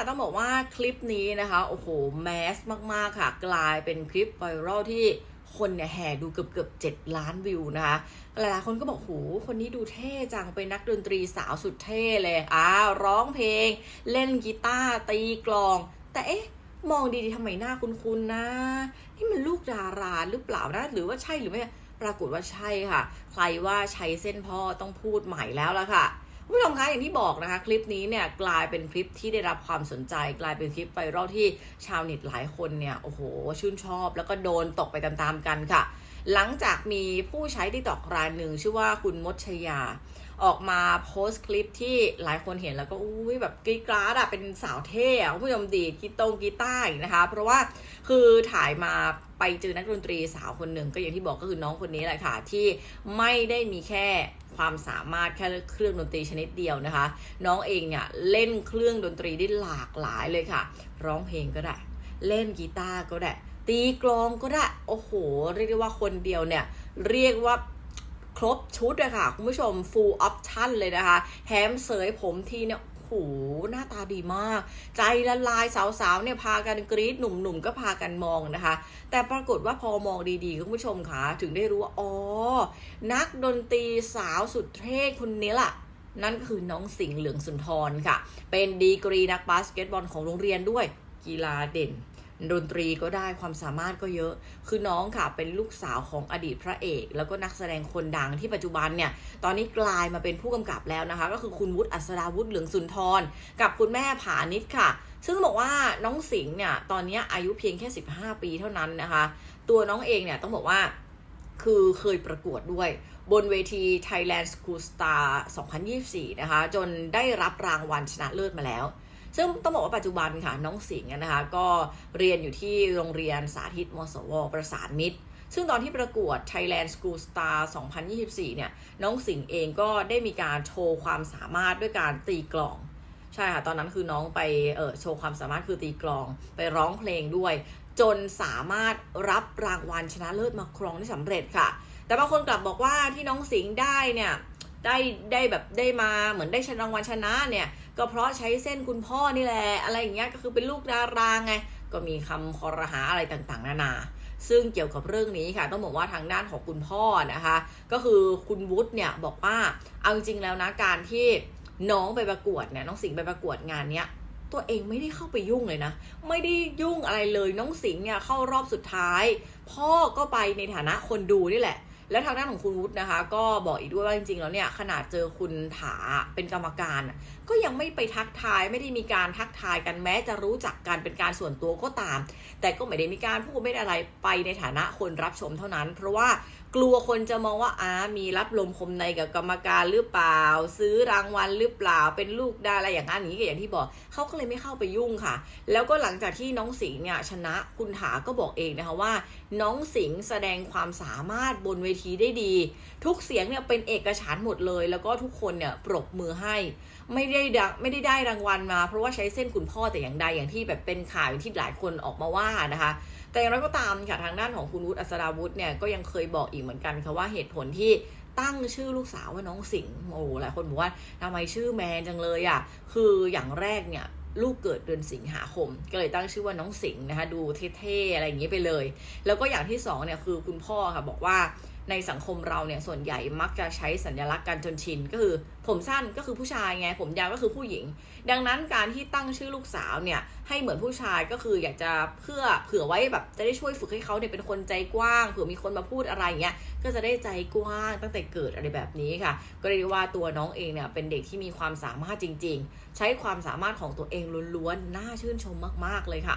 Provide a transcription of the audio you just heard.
ค่ะต้องบอกว่าคลิปนี้นะคะ โอ้โห แมสมาก ๆ ค่ะ กลายเป็นคลิปไวรัลที่คนเนี่ยแห่ดูเกือบเกือบเจ็ดล้านวิวนะคะหลายๆคนก็บอกโหคนนี้ดูเท่จังเป็นนักดนตรีสาวสุดเท่เลยอ้าร้องเพลง เล่นกีตาร์ตีกลอง แต่เอ๊ะมองดีๆทำไมหน้าคุ้นๆนะ นี่มันลูกดาราหรือเปล่านะหรือว่าใช่หรือไม่ปรากฏว่าใช่ค่ะ ใครว่าใช้เส้นพ่อต้องพูดใหม่แล้วละค่ะ คุณผู้ชมคะอย่างที่บอกนะคะ คลิปนี้เนี่ยกลายเป็นคลิปที่ได้รับความสนใจ กลายเป็นคลิปไวรัลที่ชาวเน็ตหลายคนเนี่ยโอ้โห ชื่นชอบ แล้วก็โดนตกไปตามๆกันค่ะ หลังจากมีผู้ใช้ติ๊กตอกรายหนึ่งชื่อว่าคุณมดชยา ออกมาโพสต์คลิปที่หลายคนเห็นแล้วก็อุ้ยแบบกรีดกราดอะเป็นสาวเท่อะคุณผู้ชมดีกีตงกีตาอีกนะคะ เพราะว่าคือถ่ายมาไปเจอนักดนตรีสาวคนหนึ่งก็อย่างที่บอกก็คือน้องคนนี้แหละค่ะ ที่ไม่ได้มีแค่ความสามารถแค่เครื่องดนตรีชนิดเดียวนะคะ น้องเองเนี่ยเล่นเครื่องดนตรีได้หลากหลายเลยค่ะ ร้องเพลงก็ได้ เล่นกีตาร์ก็ได้ ตีกลองก็ได้ โอ้โห เรียกได้ว่าคนเดียวเนี่ย เรียกว่า ครบชุดอะค่ะ คุณผู้ชม full option เลยนะคะแฮมเสยผมทีเนี่ยโอ้โหหน้าตาดีมาก ใจละลายสาวๆเนี่ยพากันกรี๊ดหนุ่มๆก็พากันมองนะคะ แต่ปรากฏว่าพอมองดีๆคุณผู้ชมค่ะถึงได้รู้ว่าอ๋อนักดนตรีสาวสุดเท่คนนี้ล่ะนั่นก็คือน้องสิงห์เหลืองสุนทรค่ะ เป็นดีกรีนักบาสเกตบอลของโรงเรียนด้วยกีฬาเด่น ดนตรีก็ได้ความสามารถก็เยอะ คือน้องค่ะเป็นลูกสาวของอดีตพระเอก แล้วก็นักแสดงคนดังที่ปัจจุบันเนี่ยตอนนี้กลายมาเป็นผู้กำกับแล้วนะคะ ก็คือคุณวุฒิอัศราวุฒิเหลืองสุนทร กับคุณแม่ผานิดค่ะ ซึ่งบอกว่าน้องสิงห์เนี่ยตอนนี้อายุเพียงแค่ 15 ปีเท่านั้นนะคะ ตัวน้องเองเนี่ยต้องบอกว่าคือเคยประกวดด้วยบนเวที Thailand School Star 2024 นะคะ จนได้รับรางวัลชนะเลิศมาแล้ว ซึ่งต้องบอกว่าปัจจุบันค่ะน้องสิงห์นะคะก็เรียนอยู่ที่โรงเรียนสาธิตมสว ประสานมิตร ซึ่งตอนที่ประกวด Thailand School Star 2024 เนี่ย น้องสิงห์เองก็ได้มีการโชว์ความสามารถด้วยการตีกลองใช่ค่ะตอนนั้นคือน้องไปเออโชว์ความสามารถคือตีกลองไปร้องเพลงด้วย จนสามารถรับรางวัลชนะเลิศมาครองได้สำเร็จค่ะ แต่บางคนกลับบอกว่าที่น้องสิงห์ได้เนี่ยได้ได้แบบได้มาเหมือนได้ชนะรางวัลชนะเนี่ย ก็เพราะใช้เส้นคุณพ่อนี่แหละอะไรอย่างเงี้ยก็คือเป็นลูกดาราไงก็มีคำคอรหาอะไรต่างๆ นานา ซึ่งเกี่ยวกับเรื่องนี้ค่ะ ต้องบอกว่าทางด้านของคุณพ่อนะคะ ก็คือคุณวุฒิเนี่ยบอกว่าเอาจริงแล้วนะการที่น้องไปประกวดเนี่ยน้องสิงห์ไปประกวดงานเนี้ยตัวเองไม่ได้เข้าไปยุ่งเลยนะ ไม่ได้ยุ่งอะไรเลยน้องสิงห์เนี่ยเข้ารอบสุดท้าย พ่อก็ไปในฐานะคนดูนี่แหละ แล้วทางด้านของคุณวุฒินะคะ ก็บอกอีกด้วยว่าจริงๆแล้วเนี่ยขนาดเจอคุณถาเป็นกรรมการ ก็ยังไม่ไปทักทายไม่ได้มีการทักทายกันแม้จะรู้จักกันเป็นการส่วนตัวก็ตาม แต่ก็ไม่ได้มีการพูดไม่ได้อะไรไปในฐานะคนรับชมเท่านั้น เพราะว่า กลัวคนจะมองว่าอ้ามีรับลมคมในกับกรรมการหรือเปล่า ซื้อรางวัลหรือเปล่า เป็นลูกดาอะไรอย่างนั้นอย่างนี้ก็อย่างที่บอกเขาก็เลยไม่เข้าไปยุ่งค่ะ แล้วก็หลังจากที่น้องสิงห์เนี่ยชนะคุณถาก็บอกเองนะคะว่า น้องสิงห์แสดงความสามารถบนเวทีได้ดี ทุกเสียงเนี่ยเป็นเอกฉันท์หมดเลย แล้วก็ทุกคนเนี่ยปรบมือให้ ไม่ได้ดังไม่ได้ได้รางวัลมา เพราะว่าใช้เส้นคุณพ่อแต่อย่างใดอย่างที่แบบเป็นข่าวอย่างที่หลายคนออกมาว่านะคะ แต่อย่างไรก็ตามค่ะทางด้านของคุณวุฒิอัศราวุฒิเนี่ยก็ยังเคยบอกอีกเหมือนกันค่ะว่าเหตุผลที่ตั้งชื่อลูกสาวว่าน้องสิงห์โอ้หลายคนบอกว่าทำไมชื่อแมนจังเลยอะคืออย่างแรกเนี่ยลูกเกิดเดือนสิงหาคม ก็เลยตั้งชื่อว่าน้องสิงห์นะคะ ดูเท่ๆอะไรอย่างนี้ไปเลย แล้วก็อย่างที่สองเนี่ยคือคุณพ่อค่ะบอกว่า ในสังคมเราเนี่ยส่วนใหญ่มักจะใช้สัญลักษณ์กันจนชินก็คือ ผมสั้นก็คือผู้ชายไงผมยาวก็คือผู้หญิง ดังนั้นการที่ตั้งชื่อลูกสาวเนี่ยให้เหมือนผู้ชายก็คืออยากจะเพื่อเผื่อไว้แบบจะได้ช่วยฝึกให้เขาเนี่ยเป็นคนใจกว้างเผื่อมีคนมาพูดอะไรเงี้ยก็จะได้ใจกว้างตั้งแต่เกิดอะไรแบบนี้ค่ะ ก็เรียกว่าตัวน้องเองเนี่ยเป็นเด็กที่มีความสามารถจริง ๆ ใช้ความสามารถของตัวเองล้วนๆน่าชื่นชมมากๆเลยค่ะ